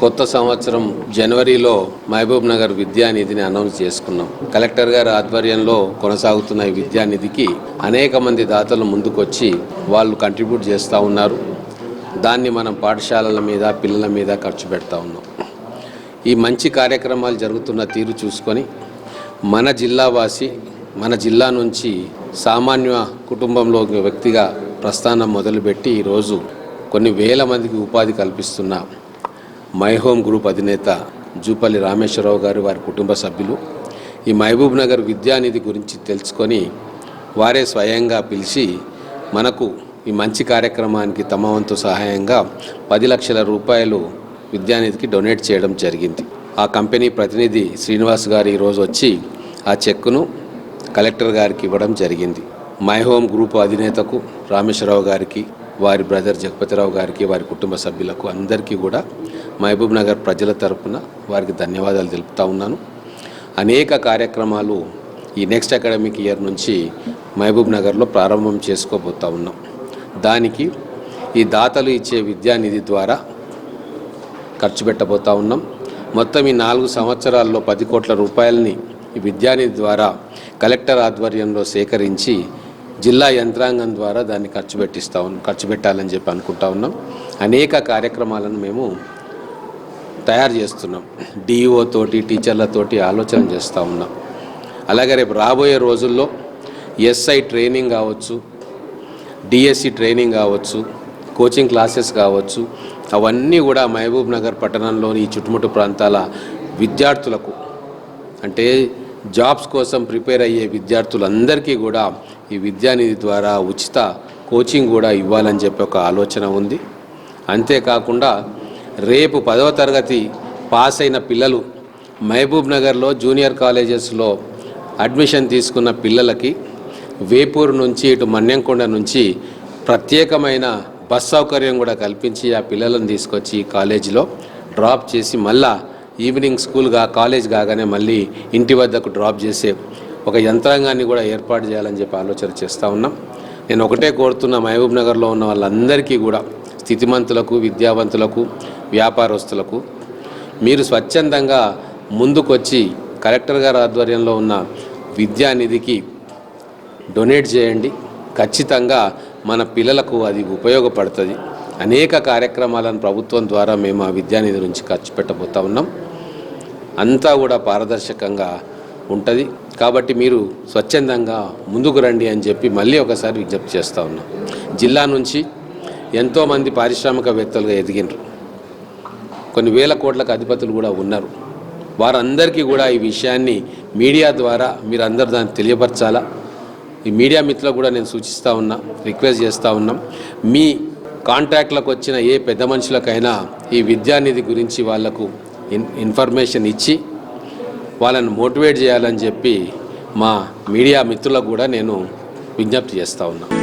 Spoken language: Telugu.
కొత్త సంవత్సరం జనవరిలో మహబూబ్ నగర్ విద్యానిధిని అనౌన్స్ చేసుకున్నాం. కలెక్టర్ గారి ఆధ్వర్యంలో కొనసాగుతున్న ఈ విద్యానిధికి అనేక మంది దాతలు ముందుకొచ్చి వాళ్ళు కంట్రిబ్యూట్ చేస్తూ ఉన్నారు. దాన్ని మనం పాఠశాలల మీద పిల్లల మీద ఖర్చు పెడతా ఉన్నాం. ఈ మంచి కార్యక్రమాలు జరుగుతున్న తీరు చూసుకొని మన జిల్లావాసి మన జిల్లా నుంచి సామాన్య కుటుంబంలో వ్యక్తిగా ప్రస్థానం మొదలుపెట్టి ఈరోజు కొన్ని వేల మందికి ఉపాధి కల్పిస్తున్నాం మై హోమ్ గ్రూప్ అధినేత జూపల్లి రామేశ్వరరావు గారు వారి కుటుంబ సభ్యులు. ఈ మహబూబ్ నగర్ విద్యానిధి గురించి తెలుసుకొని వారే స్వయంగా పిలిచి మనకు ఈ మంచి కార్యక్రమానికి తమ వంతు సహాయంగా పది లక్షల రూపాయలు విద్యానిధికి డొనేట్ చేయడం జరిగింది. ఆ కంపెనీ ప్రతినిధి శ్రీనివాస్ గారు ఈరోజు వచ్చి ఆ చెక్కును కలెక్టర్ గారికి ఇవ్వడం జరిగింది. మై హోమ్ గ్రూప్ అధినేతకు రామేశ్వరరావు గారికి వారి బ్రదర్ జగపతిరావు గారికి వారి కుటుంబ సభ్యులకు అందరికీ కూడా మహబూబ్ నగర్ ప్రజల తరపున వారికి ధన్యవాదాలు తెలుపుతా ఉన్నాను. అనేక కార్యక్రమాలు ఈ నెక్స్ట్ అకాడమిక్ ఇయర్ నుంచి మహబూబ్ నగర్లో ప్రారంభం చేసుకోబోతా ఉన్నాం. దానికి ఈ దాతలు ఇచ్చే విద్యానిధి ద్వారా ఖర్చు పెట్టబోతా ఉన్నాం. మొత్తం ఈ నాలుగు సంవత్సరాల్లో పది కోట్ల రూపాయలని ఈ విద్యానిధి ద్వారా కలెక్టర్ ఆధ్వర్యంలో సేకరించి జిల్లా యంత్రాంగం ద్వారా దాన్ని ఖర్చు పెట్టిస్తా ఉన్నాం ఖర్చు పెట్టాలని చెప్పి అనుకుంటా ఉన్నాం. అనేక కార్యక్రమాలను మేము తయారు చేస్తున్నాం. డిఈఓ తోటి టీచర్లతోటి ఆలోచన చేస్తూ ఉన్నాం. అలాగే రేపు రాబోయే రోజుల్లో ఎస్ఐ ట్రైనింగ్ కావచ్చు డిఎస్సి ట్రైనింగ్ కావచ్చు కోచింగ్ క్లాసెస్ కావచ్చు అవన్నీ కూడా మహబూబ్ నగర్ పట్టణంలోని ఈ చుట్టుముట్టు ప్రాంతాల విద్యార్థులకు అంటే జాబ్స్ కోసం ప్రిపేర్ అయ్యే విద్యార్థులందరికీ కూడా ఈ విద్యానిధి ద్వారా ఉచిత కోచింగ్ కూడా ఇవ్వాలని చెప్పి ఒక ఆలోచన ఉంది. అంతేకాకుండా రేపు పదవ తరగతి పాస్ అయిన పిల్లలు మహబూబ్ నగర్లో జూనియర్ కాలేజెస్లో అడ్మిషన్ తీసుకున్న పిల్లలకి వేపూర్ నుంచి ఇటు మన్యంకొండ నుంచి ప్రత్యేకమైన బస్ సౌకర్యం కూడా కల్పించి ఆ పిల్లలను తీసుకొచ్చి ఈ కాలేజీలో డ్రాప్ చేసి మళ్ళా ఈవినింగ్ స్కూల్గా కాలేజ్ కాగానే మళ్ళీ ఇంటి వద్దకు డ్రాప్ చేసే ఒక యంత్రాంగాన్ని కూడా ఏర్పాటు చేయాలని చెప్పి ఆలోచన చేస్తూ ఉన్నాం. నేను ఒకటే కోరుతున్న మహబూబ్ నగర్లో ఉన్న వాళ్ళందరికీ కూడా స్థితిమంతులకు విద్యావంతులకు వ్యాపారస్తులకు మీరు స్వచ్ఛందంగా ముందుకొచ్చి కలెక్టర్ గారి ఆధ్వర్యంలో ఉన్న విద్యానిధికి డొనేట్ చేయండి. ఖచ్చితంగా మన పిల్లలకు అది ఉపయోగపడుతుంది. అనేక కార్యక్రమాలను ప్రభుత్వం ద్వారా మేము ఆ విద్యానిధి నుంచి ఖర్చు పెట్టబోతా ఉన్నాం. అంతా కూడా పారదర్శకంగా ఉంటుంది. కాబట్టి మీరు స్వచ్ఛందంగా ముందుకు రండి అని చెప్పి మళ్ళీ ఒకసారి విజ్ఞప్తి చేస్తూ ఉన్నాం. జిల్లా నుంచి ఎంతోమంది పారిశ్రామికవేత్తలుగా ఎదిగినారు. కొన్ని వేల కోట్లకు అధిపతులు కూడా ఉన్నారు. వారందరికీ కూడా ఈ విషయాన్ని మీడియా ద్వారా మీరు అందరు దాన్ని తెలియపరచాలా? ఈ మీడియా మిత్రులకు కూడా నేను సూచిస్తూ ఉన్నా రిక్వెస్ట్ చేస్తూ ఉన్నాం. మీ కాంటాక్ట్లకు వచ్చిన ఏ పెద్ద మనుషులకైనా ఈ విద్యానిధి గురించి వాళ్ళకు ఇన్ ఇన్ఫర్మేషన్ ఇచ్చి వాళ్ళని మోటివేట్ చేయాలని చెప్పి మా మీడియా మిత్రులకు కూడా నేను విజ్ఞప్తి చేస్తూ ఉన్నాను